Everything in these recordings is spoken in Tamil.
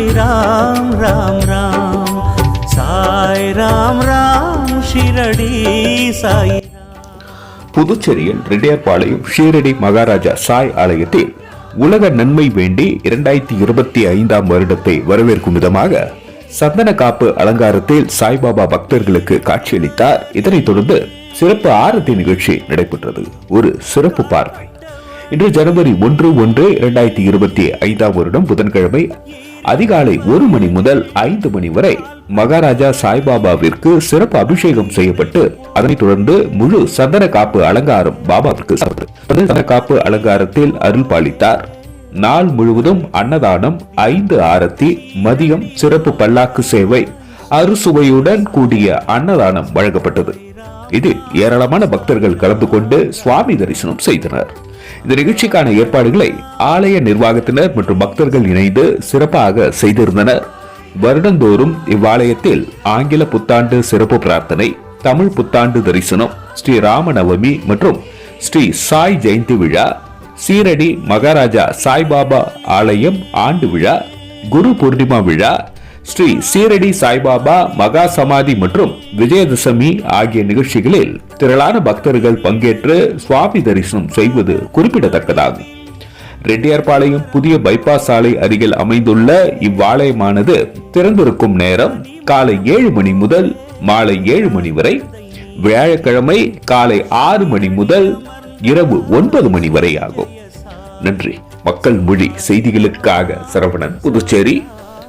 சாய் ராம் ராம் ராம். சாய் ராம் ராம் ஷிரடி சாய் புதுச்சேரியில் ரெட்டியார்பாளையம் ஷீரடி மகாராஜா சாய் ஆலயத்தில் உலக நன்மை வேண்டி இரண்டாயிரத்தி இருபத்தி ஐந்தாம் வருடத்தை வரவேற்கும் விதமாக சந்தன காப்பு அலங்காரத்தில் சாய்பாபா பக்தர்களுக்கு காட்சியளித்தார். இதனைத் தொடர்ந்து சிறப்பு ஆரத்தி நிகழ்ச்சி நடைபெற்றது. ஒரு சிறப்பு பார்வை. இன்று ஜனவரி ஒன்று ஒன்று இரண்டாயிரத்தி இருபத்தி ஐந்தாம் வருடம் புதன்கிழமை அதிகாலை ஒரு மணி முதல் ஐந்து மணி வரை மகாராஜா சாய்பாபாவிற்கு சிறப்பு அபிஷேகம் செய்யப்பட்டு அதனைத் தொடர்ந்து முழு சந்தன காப்பு அலங்காரம் பாபாவிற்கு சந்தன காப்பு அலங்காரத்தில் அருள் பாலித்தார். நாள் முழுவதும் அன்னதானம் ஐந்து ஆரத்தி மதியம் சிறப்பு பல்லாக்கு சேவை அறுசுவையுடன் கூடிய அன்னதானம் வழங்கப்பட்டது. இதில் ஏராளமான பக்தர்கள் கலந்து கொண்டு சுவாமி தரிசனம் செய்தனர். இந்த நிகழ்ச்சிக்கான ஏற்பாடுகளை ஆலய நிர்வாகத்தினர் மற்றும் பக்தர்கள் இணைந்து சிறப்பாக செய்திருந்தனர். வருடந்தோறும் இவ்வாலயத்தில் ஆங்கில புத்தாண்டு சிறப்பு பிரார்த்தனை தமிழ் புத்தாண்டு தரிசனம் ஸ்ரீ ராமநவமி மற்றும் ஸ்ரீ சாய் ஜெயந்தி விழா சீரடி மகாராஜா சாய்பாபா ஆலயம் ஆண்டு விழா குரு பூர்ணிமா விழா ஸ்ரீ சீரடி சாய்பாபா மகா சமாதி மற்றும் விஜயதசமி ஆகிய நிகழ்ச்சிகளில் திரளான பக்தர்கள் பங்கேற்று சுவாமி தரிசனம் செய்வது குறிப்பிடத்தக்கதாகும். ரெட்டியார்பாளையம் புதிய பைபாஸ் சாலை அருகில் அமைந்துள்ள இவ்வாலயமானது திறந்திருக்கும் நேரம் காலை ஏழு மணி முதல் மாலை ஏழு மணி வரை வியாழக்கிழமை காலை ஆறு மணி முதல் இரவு ஒன்பது மணி வரை ஆகும். நன்றி. மக்கள் மொழி செய்திகளுக்காக சரவணன் புதுச்சேரி.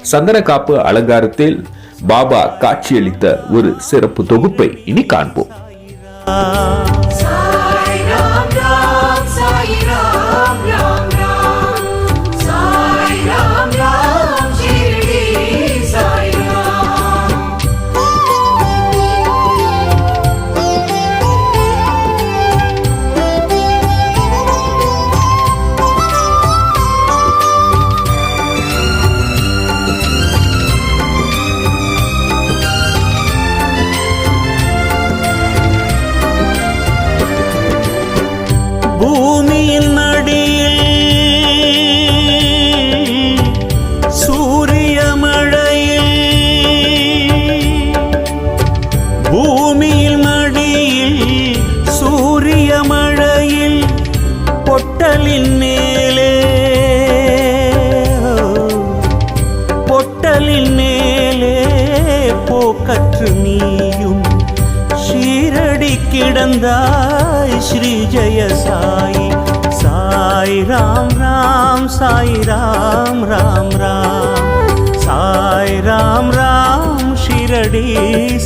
சந்தன காப்பு அலங்காரத்தில் பாபா காட்சியளித்த ஒரு சிறப்பு தொகுப்பை இனி காண்போம்.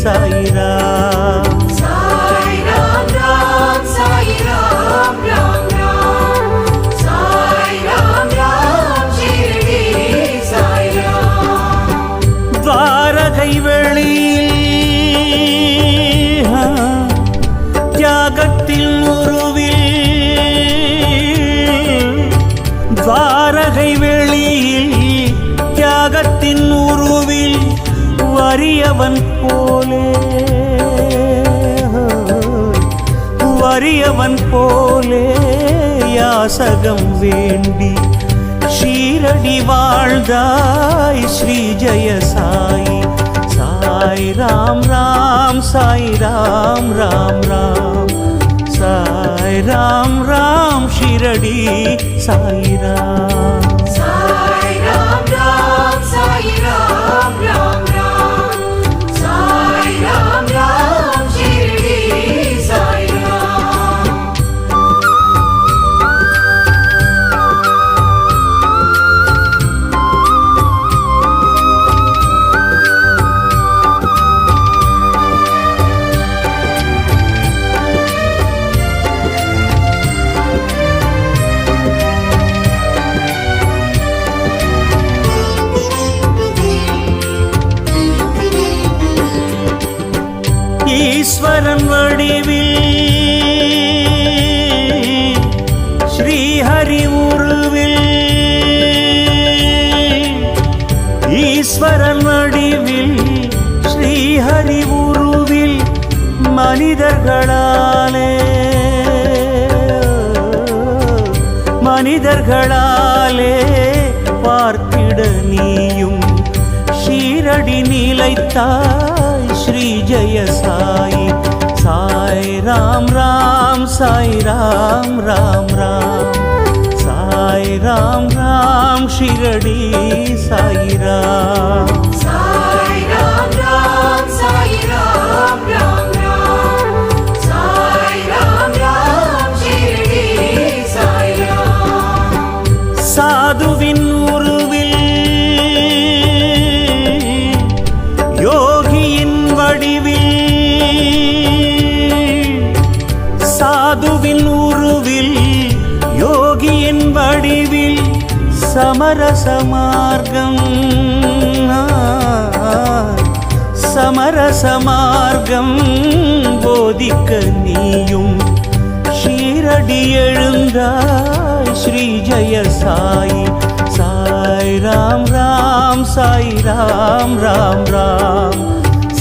Ram. துவாரகை வெளியில் ஆ, உருவில் துவாரகை வெளியில் தியாகத்தின் வறியவன் போலே. வறியவன் போலே. யாசகம் வேண்டி ஷீரடி வாழ்ந்தாய் ஸ்ரீ ஜய சாயி. சாய் ராம் ராம் சாய் ராம் ராம் ராம். சாய் ராம் ராம் ஷிரடி சாய் ராம். சாய் ராம் ராம் சாய் ராம் ராம். மலர்களாலே பார்த்திட நீயும். ஷீரடி நிலைத்தாய் ஸ்ரீ ஜெய சாயி. சாய் ராம் ராம் சாய் ராம் ராம் ராம். சாய் ராம் ராம் ஷிரடி சாய் ராம். சமரச மார்க்கம் சமரச மார்க்கம் போதிக்க நீயும் ஷீரடி எழுந்தாய் ஸ்ரீ ஜய சாய் சாய் ராம் ராம் சாய் ராம் ராம் ராம்.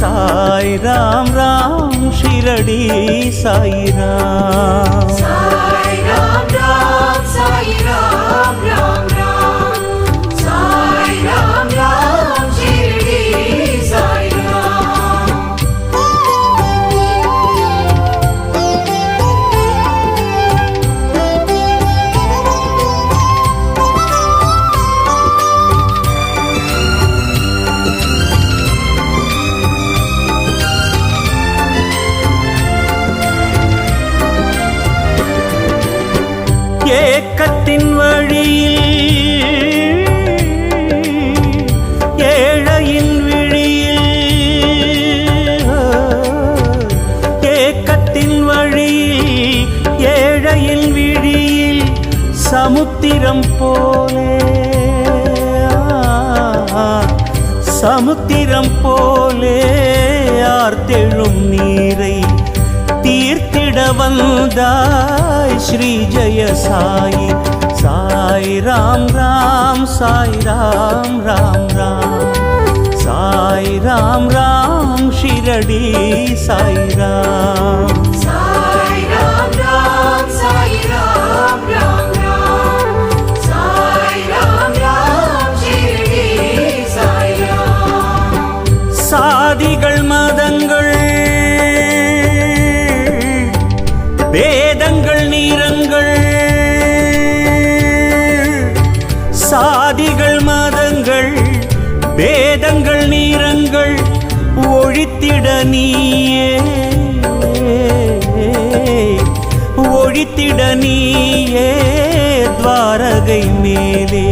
சாய் ராம் ராம் ஷிரடி சாய் ராம். சமுத்திரம் போலே. சமுத்திரம் போலே ஆர்த்தெழும் நீரை தீர்த்திட வந்தாய் ஸ்ரீ ஜய சாயி. சாய் ராம் ராம் சாய் ராம் ராம் ராம். சாய் ராம் ராம் ஷிரடி சாய் ராம். ஜாதிகள் மதங்கள். வேதங்கள் நீரங்கள் சாதிகள் மதங்கள் வேதங்கள் நீரங்கள் ஒழித்திட நீயே. ஒழித்திட நீயே துவாரகை மேலே.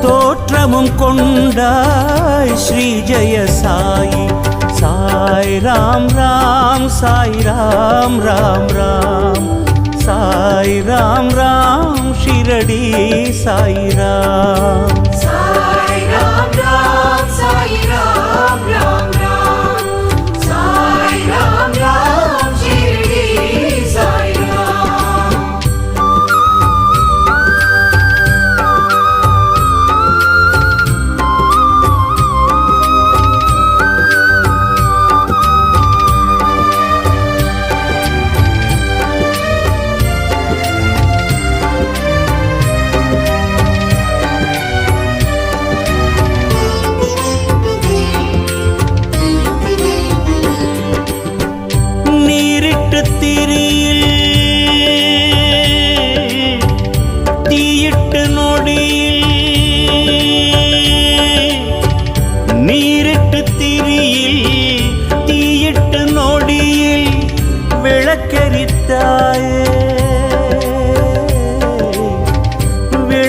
தோற்றமும் கொண்டாய் ஸ்ரீ ஜய சாயி சாய் ராம் ராம் சாய் ராம் ராம் ராம். சாய் ராம் ராம் ஷிரடி சாய் ராம்.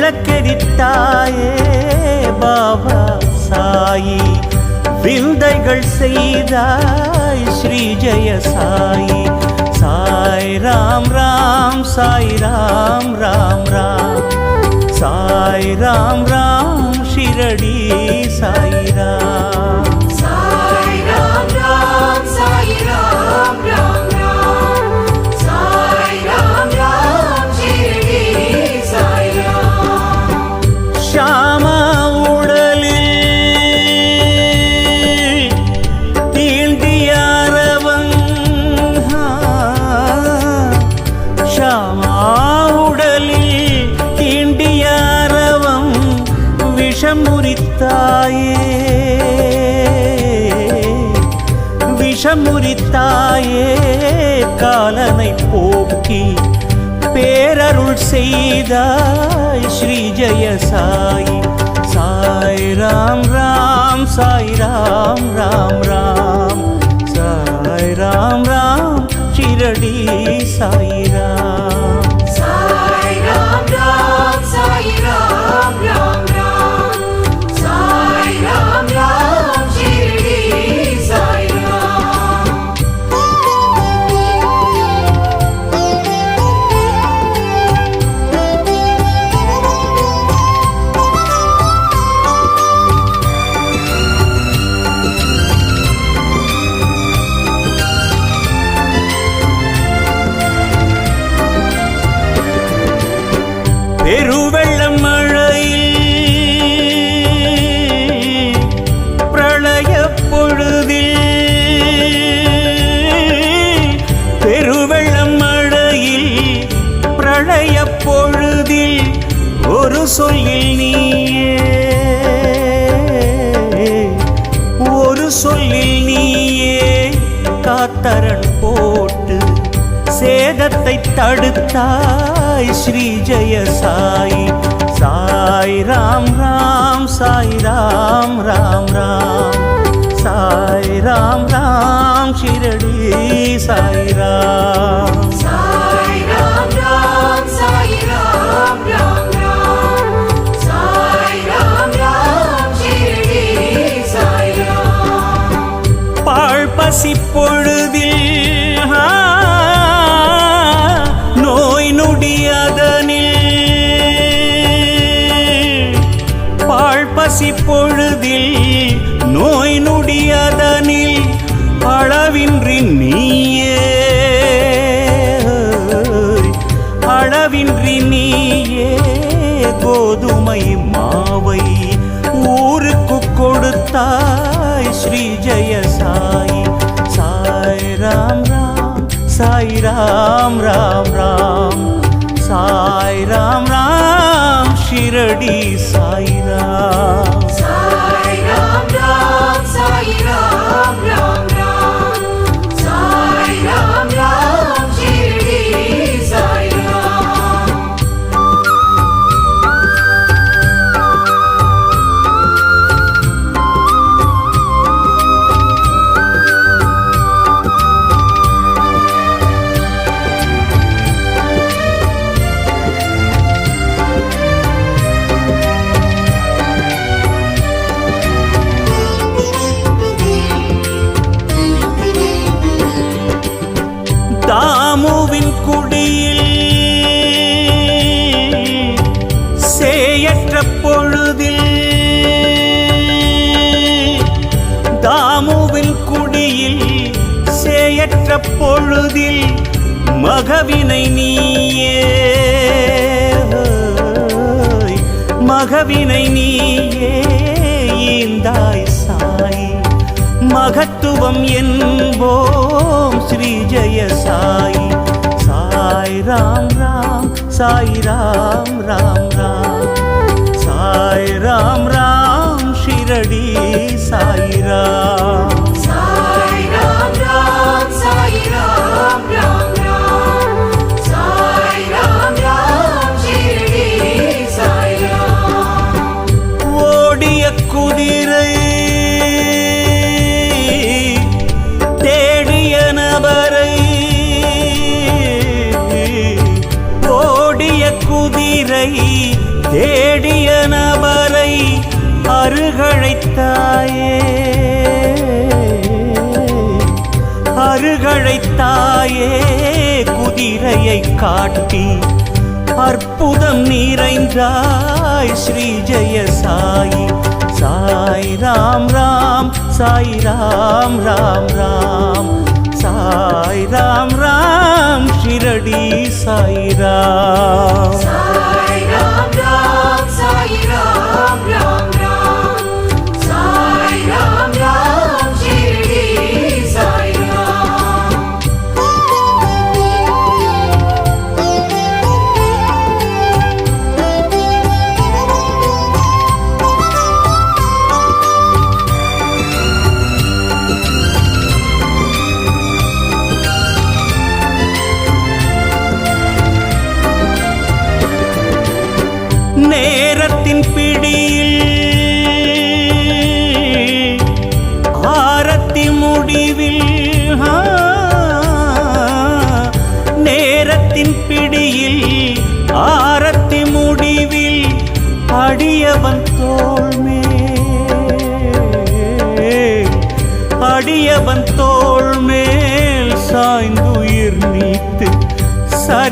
விளக்கரித்தாயே பாபா சாயி. விந்தைகள் செய்தாய் ஸ்ரீ ஜெய சாயி. சாய் ராம் ராம் சாய் ராம் ராம் ராம். சாய் ராம் ராம் ஷிரடி சாய் ராம். விஷம் முறித்தாயே. விஷம் முறித்தாயே காலனை போக்கி பேரருள் செய்தாய் ஸ்ரீ ஜெய சாயி சாய் ராம் ராம் சாய் ராம் ராம் ராம் சாய் ராம் ராம் ஷிரடி சாய் ராம். சேதத்தை தடுத்தாய் ஸ்ரீ ஜெய சாய். சாய் ராம் ராம் சாய் ராம் ராம் ராம். சாய் ராம் ராம் ஷிரடி சாய் ராம். சாய் ராம் ராம் ராம். சாய் ராம் ராம். ஷிரடி சாய் ராம். சேயற்ற பொழுதில் மகவினை நீயே. மகவினை நீயே ஈந்தாய் சாய். மகத்துவம் என்போம் ஸ்ரீ ஜெய சாய். சாய் ராம் ராம் சாய் ராம் ராம் ராம். சாய் ராம் ராம் ஷிரடி சாய் ராம். அருகழைத்தாயே. அருகழைத்தாயே குதிரையை காட்டி அற்புதம் நிறைந்தாய் ஸ்ரீ ஜெய சாயி சாய் ராம் ராம் சாய் ராம் ராம் ராம் சாய் ராம் ராம் ஷிரடி சாய் ராம். சாய் ராம் ராம்.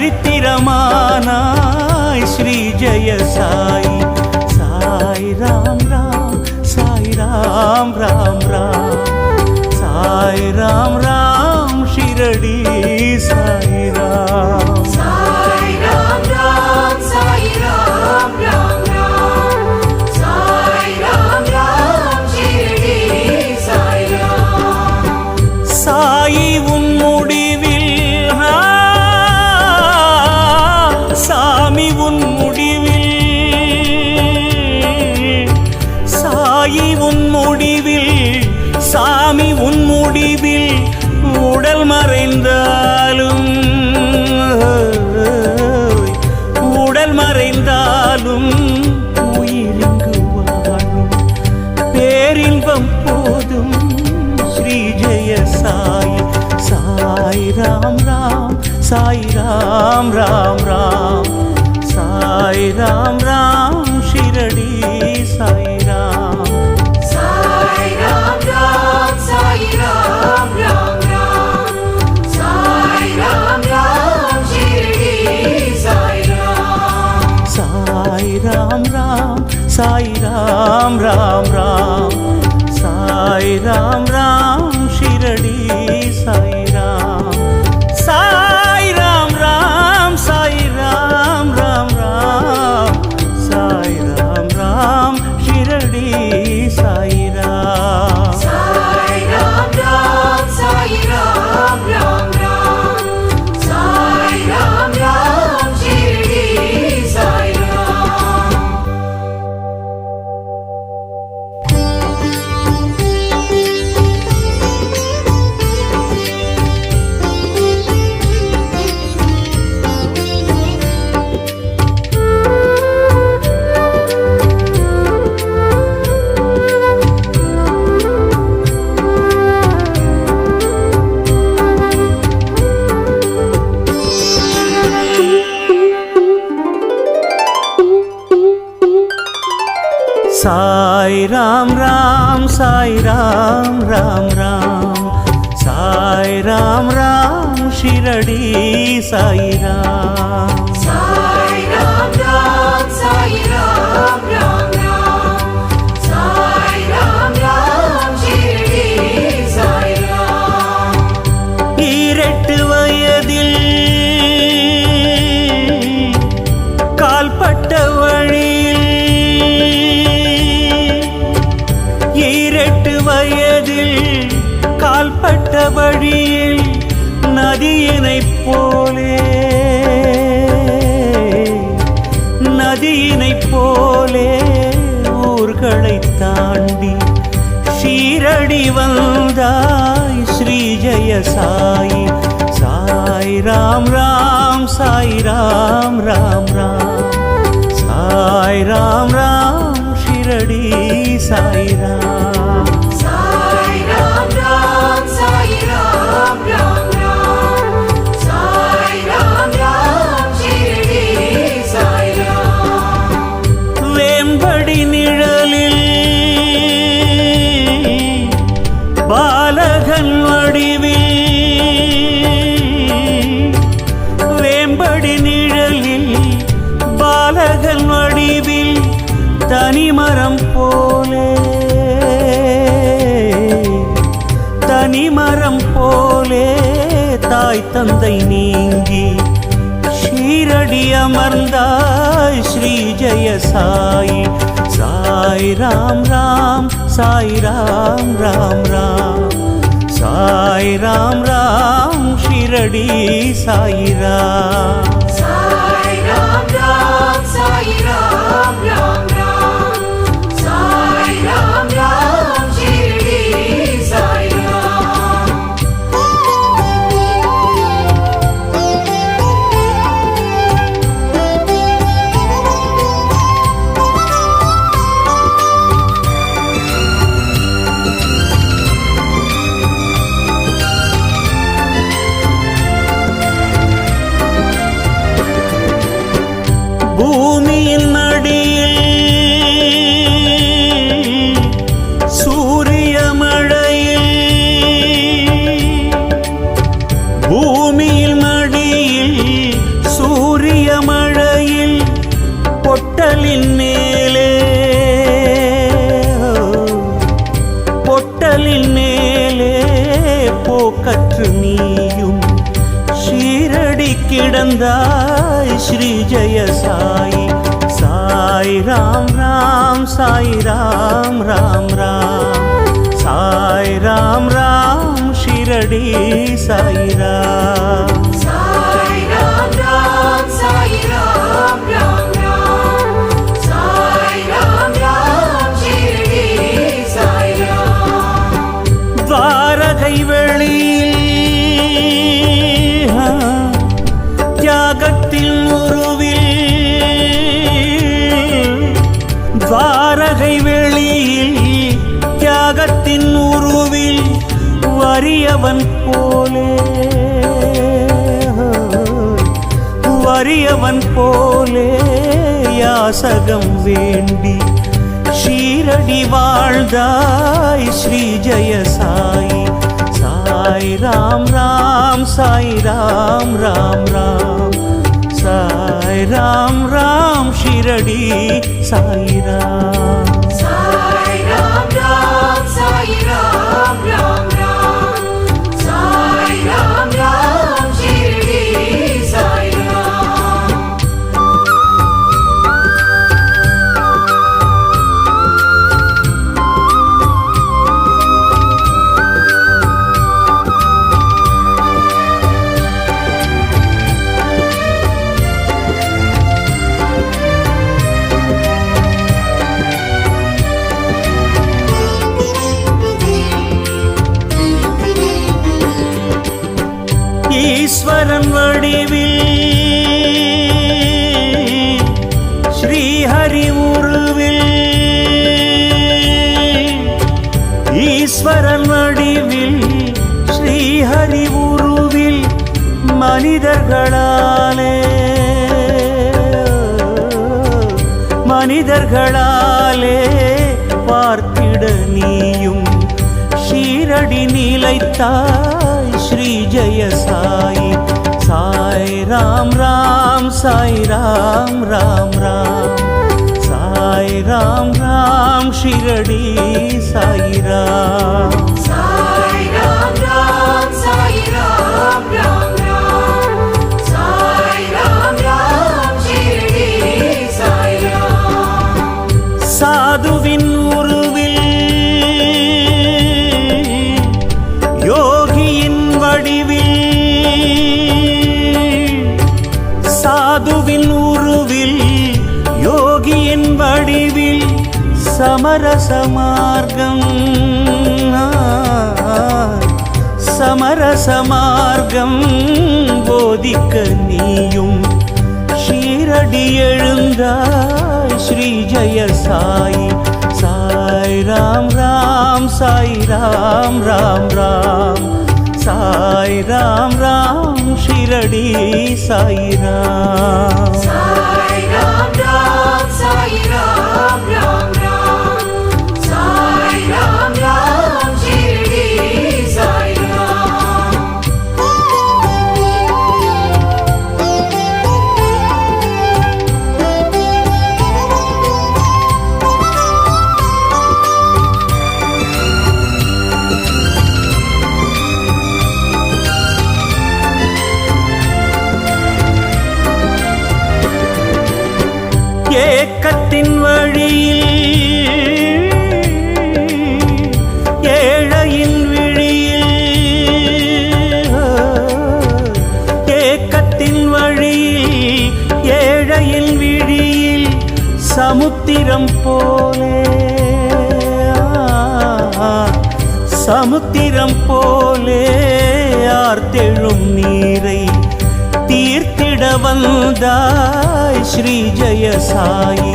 சரித்திரமானாய் ஸ்ரீ ஜெய Sai Sai Ram Ram Sai Ram Ram Ram. Sai Ram Ram Ram Ram Ram Sai Ram Ram Shirdi Sai Ram Ram Ram, Sai Ram Ram Ram, Sai Ram Ram, Shirdi Sai Ram. Sai Ram Ram Sai Ram Ram Ram Sai Ram Ram Sai Ram Ram Sai Ram Ram Ram Sai Ram Ram Shirdi Sai Ram Sai Ram Ram, Sai Ram Ram நதியினைப் போலே நதியினைப் போலே ஊர்களை தாண்டி சீரடி வந்தாய் ஸ்ரீ ஜெய சாய். சாய் ராம் ராம் சாய் ராம் ராம் ராம். சாய் ராம் ராம் ஷிரடி சாய் ராம். தாய் தந்தை நீங்கி ஷீரடி அமர்ந்தாய் ஸ்ரீ ஜெய சாய். சாய் ராம் ராம் சாய் ராம் ராம் ராம். சாய் ராம் ராம் ஷீரடி சாய் ராம். பூமியில் श्री जय साई साई राम राम साई राम राम राम साई राम राम शिरडी साई राम வாசகம் வேண்டி ஷீரடி வாழ்ந்தாய் ஸ்ரீ ஜய சாய் சாய் ராம் ராம் சாய் ராம் ராம் ராம். சாய் ராம் ராம் ஷீரடி சாய் ராம். ஸ்ரீஹரி உருவில் மனிதர்களாலே. மனிதர்களாலே பார்த்திட நீயும் ஷீரடி நிலைத்தாய் ஸ்ரீ ஜெய சாய். சாய் ராம் ராம் சாய் ராம் ராம் ராம். சாய் ராம் ராம் ஷிரடி சாய் ராம். சாதுவின் உருவில் யோகியின் வடிவில் சமரச மார்க்கம் சமரச மார்க்கம் போதிக்க நீயும் ஷீரடி எழுந்தாய் ஸ்ரீ ஜய சாய். சாய் ராம் ராம் சாய் ராம் ராம் ராம். சாய் ராம் ராம் ஷிரடி சாய் ராம் வந்தாய்